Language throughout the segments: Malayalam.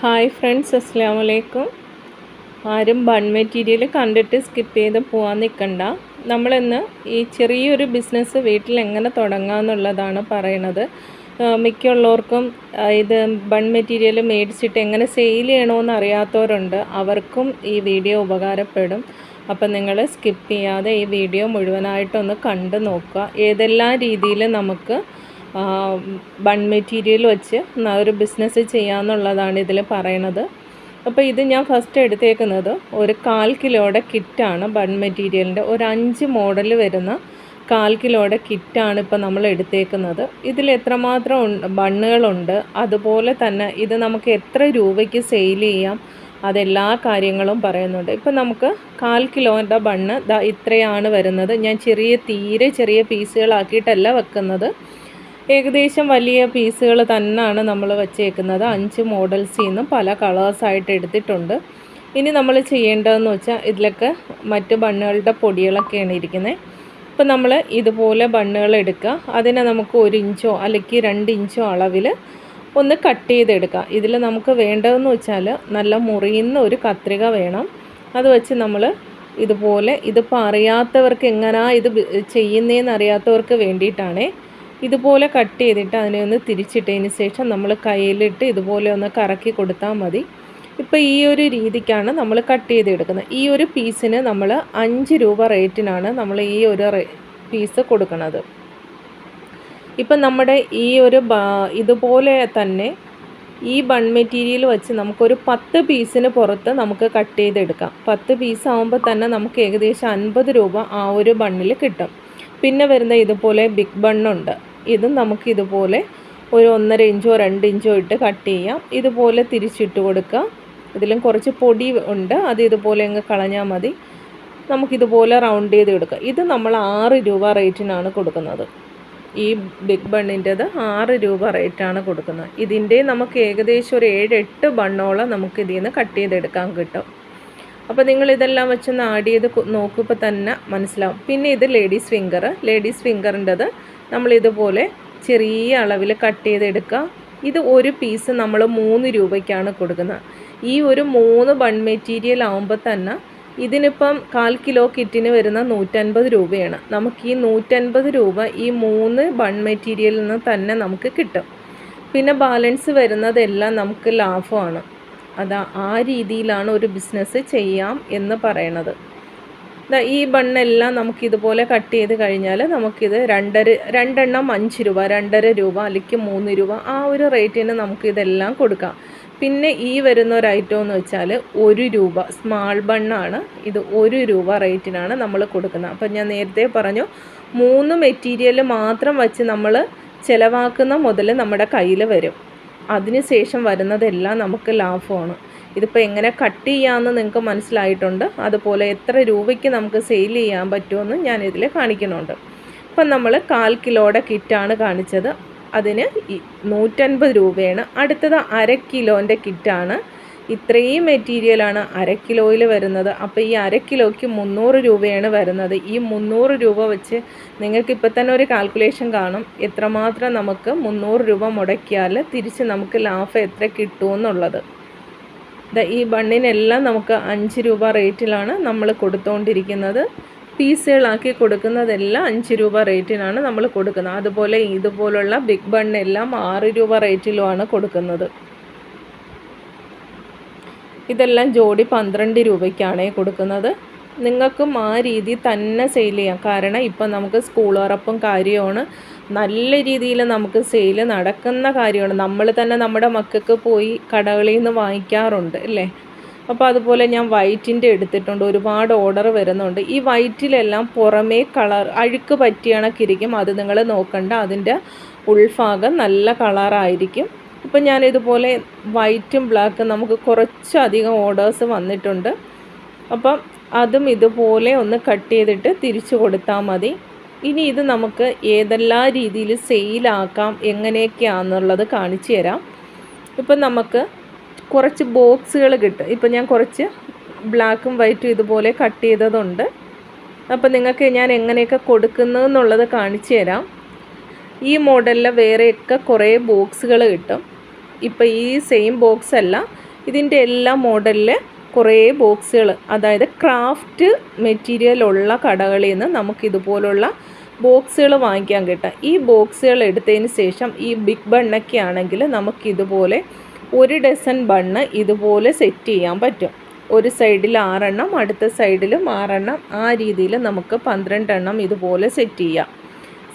ഹായ് ഫ്രണ്ട്സ് അസ്സാം വലൈക്കും ആരും ബൺ മെറ്റീരിയൽ കണ്ടിട്ട് സ്കിപ്പ് ചെയ്ത് പോകാൻ നിൽക്കണ്ട നമ്മളിന്ന് ഈ ചെറിയൊരു ബിസിനസ് വീട്ടിൽ എങ്ങനെ തുടങ്ങാമെന്നുള്ളതാണ് പറയണത് മിക്കുള്ളവർക്കും ഇത് ബൺ മെറ്റീരിയൽ മേടിച്ചിട്ട് എങ്ങനെ സെയിൽ ചെയ്യണമെന്ന് അറിയാത്തവരുണ്ട്. അവർക്കും ഈ വീഡിയോ ഉപകാരപ്പെടും. അപ്പം നിങ്ങൾ സ്കിപ്പ് ചെയ്യാതെ ഈ വീഡിയോ മുഴുവനായിട്ടൊന്ന് കണ്ടു നോക്കുക. ഏതെല്ലാം രീതിയിൽ നമുക്ക് ബൺ മെറ്റീരിയൽ വെച്ച് ഒരു ബിസിനസ് ചെയ്യാമെന്നുള്ളതാണ് ഇതിൽ പറയണത്. അപ്പോൾ ഇത് ഞാൻ ഫസ്റ്റ് എടുത്തേക്കുന്നത് ഒരു കാൽ കിലോയുടെ കിറ്റാണ് ബൺ മെറ്റീരിയലിന്റെ ഒരു അഞ്ച് മോഡൽ വരുന്ന കാൽ കിലോയുടെ കിറ്റാണ് ഇപ്പോൾ നമ്മൾ എടുത്തേക്കുന്നത്. ഇതിൽ എത്രമാത്രം ബണ്ണുകളുണ്ട് അതുപോലെ തന്നെ ഇത് നമുക്ക് എത്ര രൂപയ്ക്ക് സെയിൽ ചെയ്യാം അതെല്ലാ കാര്യങ്ങളും പറയുന്നുണ്ട്. ഇപ്പോൾ നമുക്ക് കാൽ കിലോന്റെ ബണ്ണ് ഇത്രയാണ് വരുന്നത്. ഞാൻ ചെറിയ തീരെ ചെറിയ പീസുകളാക്കിയിട്ടല്ല വെക്കുന്നത്. ഏകദേശം വലിയ പീസുകൾ തന്നെയാണ് നമ്മൾ വച്ചേക്കുന്നത്. അഞ്ച് മോഡൽസിൽ നിന്നും പല കളേഴ്സായിട്ട് എടുത്തിട്ടുണ്ട്. ഇനി നമ്മൾ ചെയ്യേണ്ടതെന്ന് വെച്ചാൽ ഇതിലൊക്കെ മറ്റ് ബണ്ണുകളുടെ പൊടികളൊക്കെയാണ് ഇരിക്കുന്നത്. ഇപ്പം നമ്മൾ ഇതുപോലെ ബണ്ണുകൾ എടുക്കുക. അതിനെ നമുക്ക് ഒരു ഇഞ്ചോ അല്ലെങ്കിൽ രണ്ട് ഇഞ്ചോ അളവിൽ ഒന്ന് കട്ട് ചെയ്തെടുക്കുക. ഇതിൽ നമുക്ക് വേണ്ടതെന്ന് വെച്ചാൽ നല്ല മുറിയുന്ന ഒരു കത്രിക വേണം. അത് വെച്ച് നമ്മൾ ഇതുപോലെ ഇതിപ്പോൾ അറിയാത്തവർക്ക് എങ്ങനെയാണ് ഇത് ചെയ്യുന്നതെന്ന് അറിയാത്തവർക്ക് വേണ്ടിയിട്ടാണേ ഇതുപോലെ കട്ട് ചെയ്തിട്ട് അതിനെ ഒന്ന് തിരിച്ചിട്ടതിന് ശേഷം നമ്മൾ കയ്യിലിട്ട് ഇതുപോലെ ഒന്ന് കറക്കി കൊടുത്താൽ മതി. ഇപ്പോൾ ഈ ഒരു രീതിക്കാണ് നമ്മൾ കട്ട് ചെയ്തെടുക്കുന്നത്. ഈ ഒരു പീസിന് നമ്മൾ അഞ്ച് രൂപ റേറ്റിനാണ് നമ്മൾ ഈ ഒരു പീസ് കൊടുക്കുന്നത്. ഇപ്പം നമ്മുടെ ഈ ഒരു ഇതുപോലെ തന്നെ ഈ ബൺ മെറ്റീരിയൽ വെച്ച് നമുക്കൊരു പത്ത് പീസിന് പുറത്ത് നമുക്ക് കട്ട് ചെയ്തെടുക്കാം. പത്ത് പീസ് ആകുമ്പോൾ തന്നെ നമുക്ക് ഏകദേശം അൻപത് രൂപ ആ ഒരു ബണ്ണിൽ കിട്ടും. പിന്നെ വരുന്ന ഇതുപോലെ ബിഗ് ബണ്ണുണ്ട്. ഇതും നമുക്ക് ഇതുപോലെ ഒരു ഒന്നര ഇഞ്ചോ രണ്ട് ഇഞ്ചോ ഇട്ട് കട്ട് ചെയ്യാം. ഇതുപോലെ തിരിച്ചിട്ട് കൊടുക്കുക ഇതിലും കുറച്ച് പൊടി ഉണ്ട്. അത് ഇതുപോലെ അങ്ങ് കളഞ്ഞാൽ മതി. നമുക്കിതുപോലെ റൗണ്ട് ചെയ്ത് എടുക്കാം. ഇത് നമ്മൾ ആറ് രൂപ റേറ്റിനാണ് കൊടുക്കുന്നത്. ഈ ബിഗ് ബണ്ണിന്റെത് ആറ് രൂപ റേറ്റാണ് കൊടുക്കുന്നത്. ഇതിന്റെ നമുക്ക് ഏകദേശം ഒരു ഏഴ് എട്ട് ബണ്ണോളം നമുക്ക് ഇതിൽ നിന്ന് കട്ട് ചെയ്തെടുക്കാൻ കിട്ടും. അപ്പോൾ നിങ്ങൾ ഇതെല്ലാം വെച്ചൊന്ന് ആഡ് ചെയ്ത് നോക്കുമ്പോൾ തന്നെ മനസ്സിലാവും. പിന്നെ ഇത് ലേഡീസ് ഫിംഗർ ലേഡീസ് ഫിംഗറിന്റെത് നമ്മൾ ഇതുപോലെ ചെറിയ അളവിൽ കട്ട് ചെയ്തെടുക്കുക ഇത് ഒരു പീസ് നമ്മൾ മൂന്ന് രൂപയ്ക്കാണ് കൊടുക്കുന്നത്. ഈ ഒരു മൂന്ന് ബൺ മെറ്റീരിയൽ ആകുമ്പോൾ തന്നെ ഇതിനിപ്പം കാൽ കിലോ കിറ്റിന് വരുന്ന നൂറ്റൻപത് രൂപയാണ്. നമുക്ക് ഈ നൂറ്റൻപത് രൂപ ഈ മൂന്ന് ബൺ മെറ്റീരിയലിൽ നിന്ന് തന്നെ നമുക്ക് കിട്ടും. പിന്നെ ബാലൻസ് വരുന്നതെല്ലാം നമുക്ക് ലാഭമാണ്. അതാ ആ രീതിയിലാണ് ഒരു ബിസിനസ് ചെയ്യാം എന്ന് പറയണത്. ഈ ബണ്ണെല്ലാം നമുക്ക് ഇതുപോലെ കട്ട് ചെയ്ത് കഴിഞ്ഞാൽ നമുക്കിത് രണ്ടര രണ്ടെണ്ണം അഞ്ച് രൂപ രണ്ടര രൂപ അല്ലെങ്കിൽ മൂന്ന് രൂപ ആ ഒരു റേറ്റിന് നമുക്ക് ഇതെല്ലാം കൊടുക്കാം. പിന്നെ ഈ വരുന്ന ഒരു ഐറ്റം എന്ന് വെച്ചാൽ ഒരു രൂപ സ്മാൾ ബണ്ണാണ്. ഇത് ഒരു രൂപ റേറ്റിനാണ് നമ്മൾ കൊടുക്കുന്നത്. അപ്പം ഞാൻ നേരത്തെ പറഞ്ഞു മൂന്ന് മെറ്റീരിയൽ മാത്രം വച്ച് നമ്മൾ ചിലവാക്കുന്ന മുതൽ നമ്മുടെ കയ്യിൽ വരും. അതിനുശേഷം വരുന്നതെല്ലാം നമുക്ക് ലാഭമാണ്. ഇതിപ്പോൾ എങ്ങനെ കട്ട് ചെയ്യാമെന്ന് നിങ്ങൾക്ക് മനസ്സിലായിട്ടുണ്ട്. അതുപോലെ എത്ര രൂപയ്ക്ക് നമുക്ക് സെയിൽ ചെയ്യാൻ പറ്റുമെന്ന് ഞാൻ ഇതിൽ കാണിക്കുന്നുണ്ട്. ഇപ്പം നമ്മൾ കാൽ കിലോയുടെ കിറ്റാണ് കാണിച്ചത്. അതിന് നൂറ്റൻപത് രൂപയാണ്. അടുത്തത് അര കിലോന്റെ കിറ്റാണ്. ഇത്രയും മെറ്റീരിയലാണ് അര കിലോയിൽ വരുന്നത്. അപ്പോൾ ഈ അര കിലോയ്ക്ക് മുന്നൂറ് രൂപയാണ് വരുന്നത്. ഈ മുന്നൂറ് രൂപ വെച്ച് നിങ്ങൾക്ക് ഇപ്പം തന്നെ ഒരു കാൽക്കുലേഷൻ കാണും. എത്രമാത്രം നമുക്ക് മുന്നൂറ് രൂപ മുടക്കിയാൽ തിരിച്ച് നമുക്ക് ലാഭം എത്ര കിട്ടുമെന്നുള്ളത്. ഈ ബണ്ണിനെല്ലാം നമുക്ക് അഞ്ച് രൂപ റേറ്റിലാണ് നമ്മൾ കൊടുത്തുകൊണ്ടിരിക്കുന്നത് പീസുകളാക്കി കൊടുക്കുന്നതെല്ലാം അഞ്ച് രൂപ റേറ്റിനാണ് നമ്മൾ കൊടുക്കുന്നത്. അതുപോലെ ഇതുപോലുള്ള ബിഗ് ബണ്ണെല്ലാം ആറ് രൂപ റേറ്റിലുമാണ് കൊടുക്കുന്നത്. ഇതെല്ലാം ജോഡി പന്ത്രണ്ട് രൂപയ്ക്കാണ് കൊടുക്കുന്നത്. നിങ്ങൾക്കും ആ രീതി തന്നെ സെയിൽ ചെയ്യാം. കാരണം ഇപ്പം നമുക്ക് സ്കൂൾ ഉറപ്പും കാര്യമാണ് നല്ല രീതിയിൽ നമുക്ക് സെയിൽ നടക്കുന്ന കാര്യമാണ്. നമ്മൾ തന്നെ നമ്മുടെ മക്കൾക്ക് പോയി കടകളിൽ നിന്ന് വാങ്ങിക്കാറുണ്ട് അല്ലേ? അപ്പോൾ അതുപോലെ ഞാൻ വൈറ്റിന്റെ എടുത്തിട്ടുണ്ട്. ഒരുപാട് ഓർഡർ വരുന്നുണ്ട്. ഈ വൈറ്റിലെല്ലാം പുറമേ കളർ അഴുക്ക് പറ്റിയ കണക്കിരിക്കും അത് നിങ്ങൾ നോക്കണ്ട. അതിന്റെ ഉൾഭാഗം നല്ല കളറായിരിക്കും ഇപ്പം ഞാൻ ഇതുപോലെ വൈറ്റും ബ്ലാക്കും നമുക്ക് കുറച്ചധികം ഓർഡേഴ്സ് വന്നിട്ടുണ്ട്. അപ്പം അതും ഇതുപോലെ ഒന്ന് കട്ട് ചെയ്തിട്ട് തിരിച്ചു കൊടുത്താൽ മതി. ഇനി ഇത് നമുക്ക് ഏതെല്ലാം രീതിയിൽ സെയിലാക്കാം എങ്ങനെയൊക്കെയാണെന്നുള്ളത് കാണിച്ചു തരാം. ഇപ്പം നമുക്ക് കുറച്ച് ബോക്സുകൾ കിട്ടും. ഇപ്പം ഞാൻ കുറച്ച് ബ്ലാക്കും വൈറ്റും ഇതുപോലെ കട്ട് ചെയ്തതുണ്ട്. അപ്പം നിങ്ങൾക്ക് ഞാൻ എങ്ങനെയൊക്കെ കൊടുക്കുന്നു എന്നുള്ളത് കാണിച്ചു തരാം. ഈ മോഡലിൽ വേറെയൊക്കെ കുറേ ബോക്സുകൾ കിട്ടും. ഇപ്പം ഈ സെയിം ബോക്സ് അല്ല ഇതിന്റെ എല്ലാ മോഡലിൽ കുറേ ബോക്സുകൾ അതായത് ക്രാഫ്റ്റ് മെറ്റീരിയൽ ഉള്ള കടകളിൽ നിന്ന് നമുക്ക് ഇതുപോലുള്ള ബോക്സുകൾ വാങ്ങിക്കാൻ കിട്ടും ഈ ബോക്സുകൾ എടുത്തതിന് ശേഷം ഈ ബിഗ് ബണ്ണൊക്കെ ആണെങ്കിൽ നമുക്കിതുപോലെ ഒരു ഡസൻ ബണ്ണ് ഇതുപോലെ സെറ്റ് ചെയ്യാൻ പറ്റും. ഒരു സൈഡിൽ ആറെണ്ണം അടുത്ത സൈഡിലും ആറെണ്ണം ആ രീതിയിൽ നമുക്ക് പന്ത്രണ്ടെണ്ണം ഇതുപോലെ സെറ്റ് ചെയ്യാം.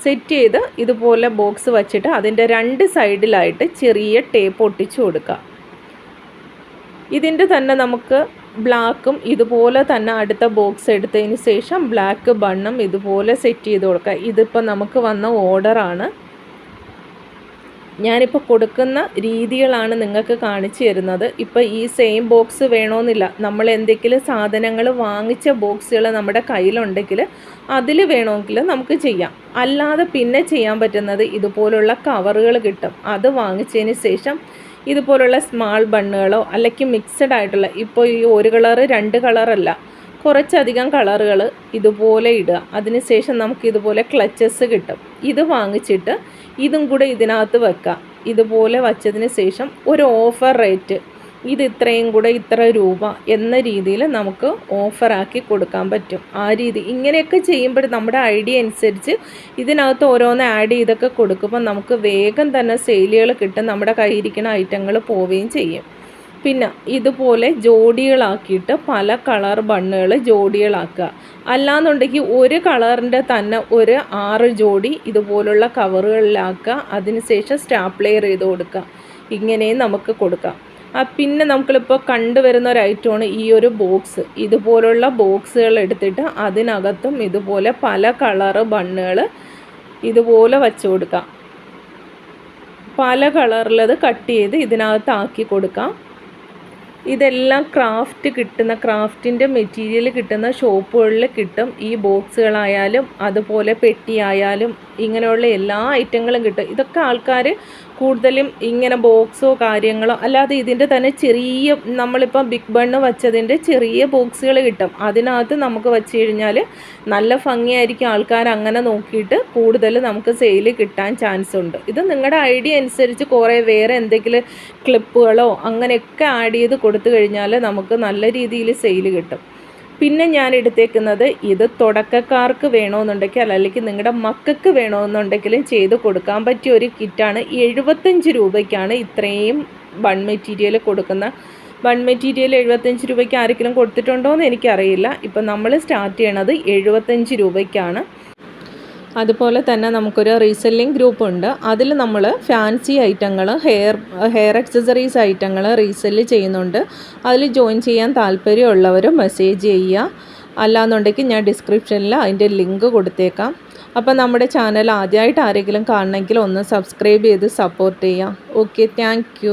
സെറ്റ് ചെയ്ത് ഇതുപോലെ ബോക്സ് വച്ചിട്ട് അതിന്റെ രണ്ട് സൈഡിലായിട്ട് ചെറിയ ടേപ്പ് ഒട്ടിച്ചു കൊടുക്കുക. ഇതിന്റെ തന്നെ നമുക്ക് ബ്ലാക്കും ഇതുപോലെ തന്നെ അടുത്ത ബോക്സ് എടുത്തതിന് ശേഷം ബ്ലാക്ക് ബണ്ണും ഇതുപോലെ സെറ്റ് ചെയ്ത് കൊടുക്കുക ഇതിപ്പോൾ നമുക്ക് വന്ന ഓർഡറാണ് ഞാനിപ്പോൾ കൊടുക്കുന്ന രീതികളാണ് നിങ്ങൾക്ക് കാണിച്ചു തരുന്നത്. ഇപ്പോൾ ഈ സെയിം ബോക്സ് വേണമെന്നില്ല നമ്മൾ എന്തെങ്കിലും സാധനങ്ങൾ വാങ്ങിച്ച ബോക്സുകൾ നമ്മുടെ കയ്യിലുണ്ടെങ്കിൽ അതിൽ വേണമെങ്കിൽ നമുക്ക് ചെയ്യാം. അല്ലാതെ പിന്നെ ചെയ്യാൻ പറ്റുന്നത് ഇതുപോലുള്ള കവറുകൾ കിട്ടും. അത് വാങ്ങിച്ചതിന് ശേഷം ഇതുപോലുള്ള സ്മാൾ ബണ്ണുകളോ അല്ലെങ്കിൽ മിക്സഡ് ആയിട്ടുള്ള ഇപ്പോൾ ഈ ഒരു കളറ് രണ്ട് കളറല്ല കുറച്ചധികം കളറുകൾ ഇതുപോലെ ഇടുക. അതിനുശേഷം നമുക്ക് ഇതുപോലെ ക്ലച്ചസ് കിട്ടും. ഇത് വാങ്ങിച്ചിട്ട് ഇതും കൂടെ ഇതിനകത്ത് വെക്കുക. ഇതുപോലെ വച്ചതിന് ശേഷം ഒരു ഓഫർ റേറ്റ് ഇത് ഇത്രയും കൂടെ ഇത്ര രൂപ എന്ന രീതിയിൽ നമുക്ക് ഓഫറാക്കി കൊടുക്കാൻ പറ്റും. ആ രീതി ഇങ്ങനെയൊക്കെ ചെയ്യുമ്പോൾ നമ്മുടെ ഐഡിയ അനുസരിച്ച് ഇതിനകത്ത് ഓരോന്ന് ആഡ് ചെയ്തൊക്കെ കൊടുക്കുമ്പോൾ നമുക്ക് വേഗം തന്നെ സെയിലുകൾ കിട്ടും നമ്മുടെ കയ്യിരിക്കുന്ന ഐറ്റങ്ങൾ പോവുകയും ചെയ്യും. പിന്നെ ഇതുപോലെ ജോഡികളാക്കിയിട്ട് പല കളർ ബണ്ണുകൾ ജോഡികളാക്കുക. അല്ലാന്നുണ്ടെങ്കിൽ ഒരു കളറിന്റെ തന്നെ ഒരു ആറ് ജോഡി ഇതുപോലുള്ള കവറുകളിലാക്കുക അതിനുശേഷം സ്റ്റാപ്ലെയർ ചെയ്ത് കൊടുക്കുക. ഇങ്ങനെയും നമുക്ക് കൊടുക്കാം. പിന്നെ നമുക്കിപ്പോൾ കണ്ടുവരുന്ന ഒരു ഐറ്റമാണ് ഈ ഒരു ബോക്സ്. ഇതുപോലുള്ള ബോക്സുകൾ എടുത്തിട്ട് അതിനകത്തും ഇതുപോലെ പല കളറ് ബണ്ണുകൾ ഇതുപോലെ വച്ച് കൊടുക്കാം. പല കളറിലത് കട്ട് ചെയ്ത് ഇതിനകത്ത് ആക്കി കൊടുക്കാം. ഇതെല്ലാം ക്രാഫ്റ്റ് കിട്ടുന്ന ക്രാഫ്റ്റിന്റെ മെറ്റീരിയൽ കിട്ടുന്ന ഷോപ്പുകളിൽ കിട്ടും. ഈ ബോക്സുകളായാലും അതുപോലെ പെട്ടിയായാലും ഇങ്ങനെയുള്ള എല്ലാ ഐറ്റങ്ങളും കിട്ടും. ഇതൊക്കെ ആൾക്കാർ കൂടുതലും ഇങ്ങനെ ബോക്സോ കാര്യങ്ങളോ അല്ലാതെ ഇതിന്റെ തന്നെ ചെറിയ നമ്മളിപ്പം ബിഗ് ബണ്ണ് വച്ചതിന്റെ ചെറിയ ബോക്സുകൾ കിട്ടും. അതിനകത്ത് നമുക്ക് വെച്ച് കഴിഞ്ഞാൽ നല്ല ഭംഗിയായിരിക്കും ആൾക്കാർ അങ്ങനെ നോക്കിയിട്ട് കൂടുതൽ നമുക്ക് സെയിൽ കിട്ടാൻ ചാൻസ് ഉണ്ട്. ഇത് നിങ്ങളുടെ ഐഡിയ അനുസരിച്ച് കുറേ വേറെ എന്തെങ്കിലും ക്ലിപ്പുകളോ അങ്ങനെയൊക്കെ ആഡ് ചെയ്ത് കൊടുത്തു കഴിഞ്ഞാൽ നമുക്ക് നല്ല രീതിയിൽ സെയിൽ കിട്ടും. പിന്നെ ഞാൻ എടുത്തേക്കുന്നത് ഇത് തുടക്കക്കാർക്ക് വേണമെന്നുണ്ടെങ്കിൽ അല്ലെങ്കിൽ നിങ്ങളുടെ മക്കൾക്ക് വേണമെന്നുണ്ടെങ്കിലും ചെയ്ത് കൊടുക്കാൻ പറ്റിയ ഒരു കിറ്റാണ്. എഴുപത്തഞ്ച് രൂപയ്ക്കാണ് ഇത്രയും വൺ മെറ്റീരിയൽ കൊടുക്കുന്ന. വൺ മെറ്റീരിയൽ എഴുപത്തഞ്ച് രൂപയ്ക്ക് ആരെങ്കിലും കൊടുത്തിട്ടുണ്ടോ എന്ന് എനിക്കറിയില്ല. ഇപ്പം നമ്മൾ സ്റ്റാർട്ട് ചെയ്യണത് എഴുപത്തഞ്ച് രൂപയ്ക്കാണ്. അതുപോലെ തന്നെ നമുക്കൊരു റീസെല്ലിംഗ് ഗ്രൂപ്പ് ഉണ്ട്. അതിൽ നമ്മൾ ഫാൻസി ഐറ്റങ്ങൾ ഹെയർ ഹെയർ അക്സസറീസ് ഐറ്റങ്ങൾ റീസെല്ല് ചെയ്യുന്നുണ്ട്. അതിൽ ജോയിൻ ചെയ്യാൻ താല്പര്യമുള്ളവർ മെസ്സേജ് ചെയ്യുക. അല്ലാന്നുണ്ടെങ്കിൽ ഞാൻ ഡിസ്ക്രിപ്ഷനിൽ അതിന്റെ ലിങ്ക് കൊടുത്തേക്കാം. അപ്പോൾ നമ്മുടെ ചാനൽ ആദ്യമായിട്ട് ആരെങ്കിലും കാണണമെങ്കിൽ ഒന്ന് സബ്സ്ക്രൈബ് ചെയ്ത് സപ്പോർട്ട് ചെയ്യാം ഓക്കെ താങ്ക്